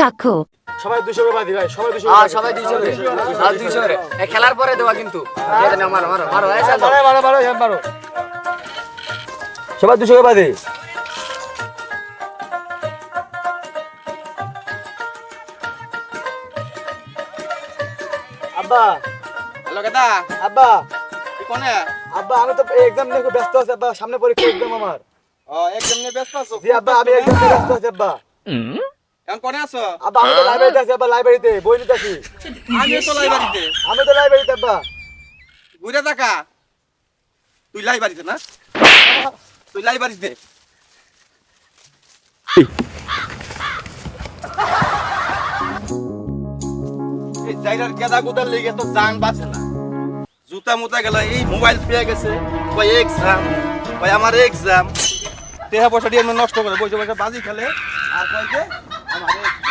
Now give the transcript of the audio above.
কাকু। সবাই দুশো করে বাদি ভাই সবাই দুশো হ্যাঁ সবাই করে আর করে এ, খেলার পরে দেওয়া কিন্তু। এই যে মারো মারো মারো এই চল, চল। মারো মারো মারো। হ্যাঁ সবাই দুশো করে বাদি আব্বা। হ্যালো আব্বা। কোনে? আব্বা আমি তো এক্সাম নিয়ে ব্যস্ত আছি আব্বা। সামনে পরীক্ষা এক্সাম আমার। ও একদম নিয়ে ব্যস্ত আছো? জি আব্বা আমি এক্সাম নিয়ে ব্যস্ত আছি আব্বা। এখন কোনে আছো? আব্বা আমি তো লাইব্রেরিতে আছি আব্বা লাইব্রেরিতে বই নিতে আছি। আমি তো লাইব্রেরিতে আমি তো লাইব্রেরিতে আব্বা। ঘুরে থাকা তুই লাইব্রেরিতে না? তুই লাইব্রেরিতে এই জায়গার গেদা গুদার লেগে তো জান বাঁচে না। জুতা মুতা গেল এই মোবাইল পেয়ে গেছে। কয় এক্সাম কয় আমার এক্সাম দেহা পয়সা দিয়ে নষ্ট করে বসে বসে বাজি খেলে। আর কয় যে Còn.